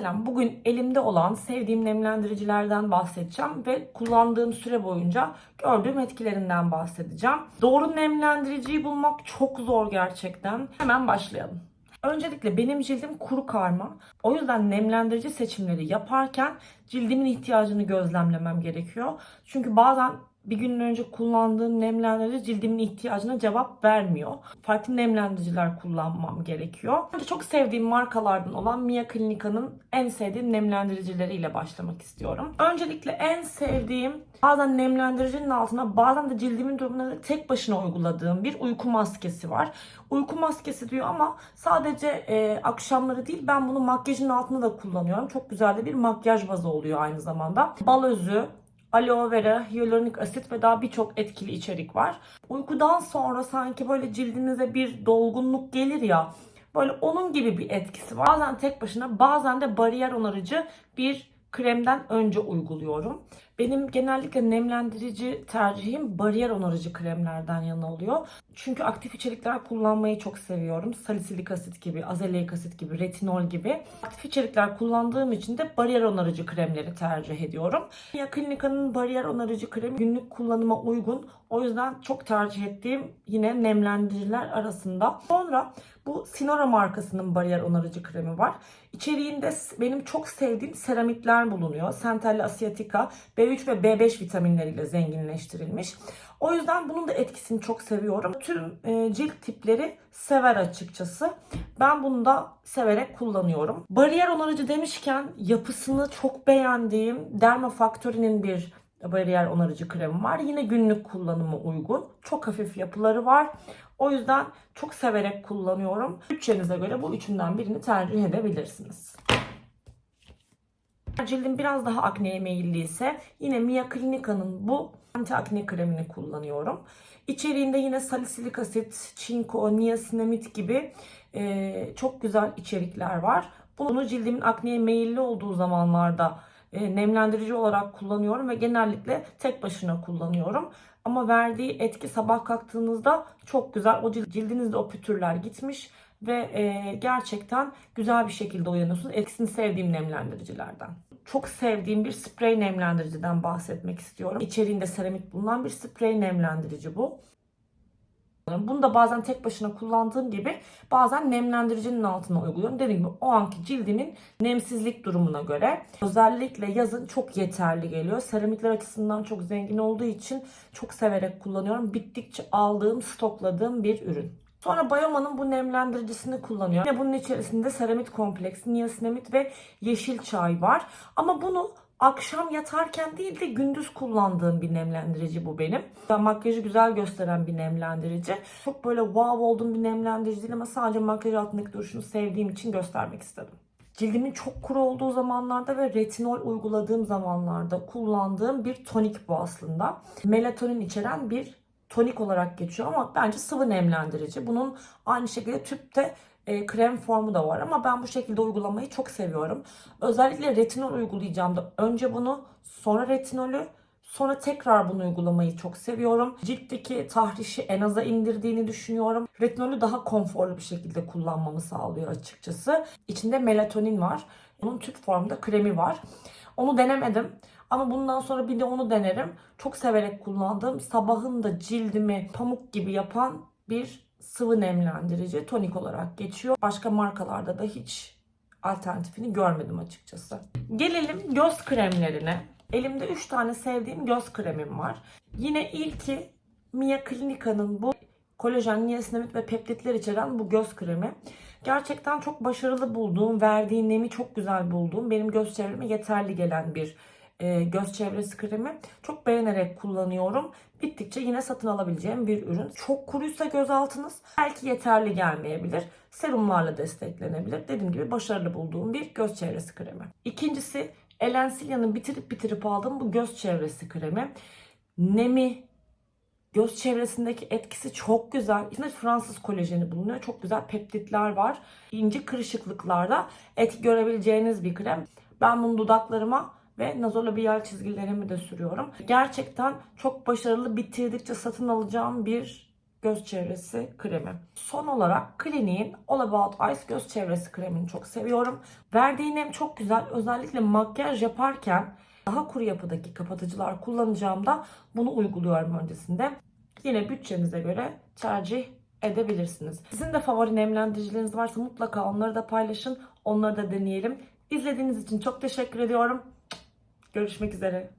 selam. Bugün elimde olan sevdiğim nemlendiricilerden bahsedeceğim ve kullandığım süre boyunca gördüğüm etkilerinden bahsedeceğim. Doğru nemlendiriciyi bulmak çok zor gerçekten. Hemen başlayalım. Öncelikle benim cildim kuru karma. O yüzden nemlendirici seçimleri yaparken cildimin ihtiyacını gözlemlemem gerekiyor. Çünkü bazen bir gün önce kullandığım nemlendirici cildimin ihtiyacına cevap vermiyor. Farklı nemlendiriciler kullanmam gerekiyor. Önce çok sevdiğim markalardan olan Mia Clinica'nın en sevdiğim nemlendiricileriyle başlamak istiyorum. Öncelikle en sevdiğim bazen nemlendiricinin altına bazen de cildimin durumuna tek başına uyguladığım bir uyku maskesi var. Uyku maskesi diyor ama sadece e, akşamları değil ben bunu makyajın altında da kullanıyorum. Çok güzel de bir makyaj bazı oluyor aynı zamanda. Bal özü, aloe vera, hyaluronik asit ve daha birçok etkili içerik var. Uykudan sonra sanki böyle cildinize bir dolgunluk gelir ya. Böyle onun gibi bir etkisi var. Bazen tek başına bazen de bariyer onarıcı bir kremden önce uyguluyorum. Benim genellikle nemlendirici tercihim bariyer onarıcı kremlerden yana oluyor. Çünkü aktif içerikler kullanmayı çok seviyorum. Salisilik asit gibi, azelik asit gibi, retinol gibi. Aktif içerikler kullandığım için de bariyer onarıcı kremleri tercih ediyorum. Ya Clinica'nın bariyer onarıcı kremi günlük kullanıma uygun. O yüzden çok tercih ettiğim yine nemlendiriciler arasında. Sonra bu Sinora markasının bariyer onarıcı kremi var. İçeriğinde benim çok sevdiğim seramitler bulunuyor. Centella asiatica, B3 ve B5 vitaminleriyle zenginleştirilmiş. O yüzden bunun da etkisini çok seviyorum. Tüm e, cilt tipleri sever açıkçası. Ben bunu da severek kullanıyorum. Bariyer onarıcı demişken yapısını çok beğendiğim Derma Factory'nin bir bariyer onarıcı kremi var. Yine günlük kullanıma uygun. Çok hafif yapıları var. O yüzden çok severek kullanıyorum. Bütçenize göre bu üçünden birini tercih edebilirsiniz. Cildim biraz daha akneye meyilliyse yine Mia Clinica'nın bu anti akne kremini kullanıyorum. İçeriğinde yine salisilik asit, çinko, niasinamid gibi e, çok güzel içerikler var. Bunu cildimin akneye meyilli olduğu zamanlarda e, nemlendirici olarak kullanıyorum ve genellikle tek başına kullanıyorum. Ama verdiği etki sabah kalktığınızda çok güzel. O cildinizde o pütürler gitmiş ve e, gerçekten güzel bir şekilde uyanıyorsunuz. Etkisini sevdiğim nemlendiricilerden. Çok sevdiğim bir sprey nemlendiriciden bahsetmek istiyorum. İçeriğinde seramik bulunan bir sprey nemlendirici bu. Bunu da bazen tek başına kullandığım gibi bazen nemlendiricinin altına uyguluyorum. Dediğim gibi o anki cildimin nemsizlik durumuna göre özellikle yazın çok yeterli geliyor. Seramikler açısından çok zengin olduğu için çok severek kullanıyorum. Bittikçe aldığım, stokladığım bir ürün. Sonra Bioma'nın bu nemlendiricisini kullanıyorum. Yine bunun içerisinde seramit kompleksi, niasinamid ve yeşil çay var. Ama bunu akşam yatarken değil de gündüz kullandığım bir nemlendirici bu benim. Makyajı güzel gösteren bir nemlendirici. Çok böyle wow olduğum bir nemlendirici değil ama sadece makyaj altındaki duruşunu sevdiğim için göstermek istedim. Cildimin çok kuru olduğu zamanlarda ve retinol uyguladığım zamanlarda kullandığım bir tonik bu aslında. Melatonin içeren bir tonik olarak geçiyor ama bence sıvı nemlendirici. Bunun aynı şekilde tüpte e, krem formu da var ama ben bu şekilde uygulamayı çok seviyorum. Özellikle retinol uygulayacağım da önce bunu sonra retinolü Sonra tekrar bunu uygulamayı çok seviyorum. Ciltteki tahrişi en aza indirdiğini düşünüyorum. Retinolü daha konforlu bir şekilde kullanmamı sağlıyor açıkçası. İçinde melatonin var. Bunun tüp formda kremi var. Onu denemedim. Ama bundan sonra bir de onu denerim. Çok severek kullandığım sabahın da cildimi pamuk gibi yapan bir sıvı nemlendirici tonik olarak geçiyor. Başka markalarda da hiç alternatifini görmedim açıkçası. Gelelim göz kremlerine. Elimde 3 tane sevdiğim göz kremim var. Yine ilki Mia Clinica'nın bu kolajen, niasinamid ve peptitler içeren bu göz kremi. Gerçekten çok başarılı bulduğum, verdiği nemi çok güzel bulduğum, benim göz çevreme yeterli gelen bir e, göz çevresi kremi. Çok beğenerek kullanıyorum. Bittikçe yine satın alabileceğim bir ürün. Çok kuruysa göz altınız belki yeterli gelmeyebilir. Serumlarla desteklenebilir. Dediğim gibi başarılı bulduğum bir göz çevresi kremi. İkincisi Elensilya'nın bitirip bitirip aldığım bu göz çevresi kremi. Nemi, göz çevresindeki etkisi çok güzel. İçinde Fransız kolajeni bulunuyor. Çok güzel peptitler var. İnce kırışıklıklarda etki görebileceğiniz bir krem. Ben bunu dudaklarıma ve nazolabiyal çizgilerimi de sürüyorum. Gerçekten çok başarılı bitirdikçe satın alacağım bir göz çevresi kremi. Son olarak Clinique'in All About Ice göz çevresi kremini çok seviyorum. Verdiği nem çok güzel. Özellikle makyaj yaparken daha kuru yapıdaki kapatıcılar kullanacağımda bunu uyguluyorum öncesinde. Yine bütçenize göre tercih edebilirsiniz. Sizin de favori nemlendiricileriniz varsa mutlaka onları da paylaşın. Onları da deneyelim. İzlediğiniz için çok teşekkür ediyorum. Görüşmek üzere.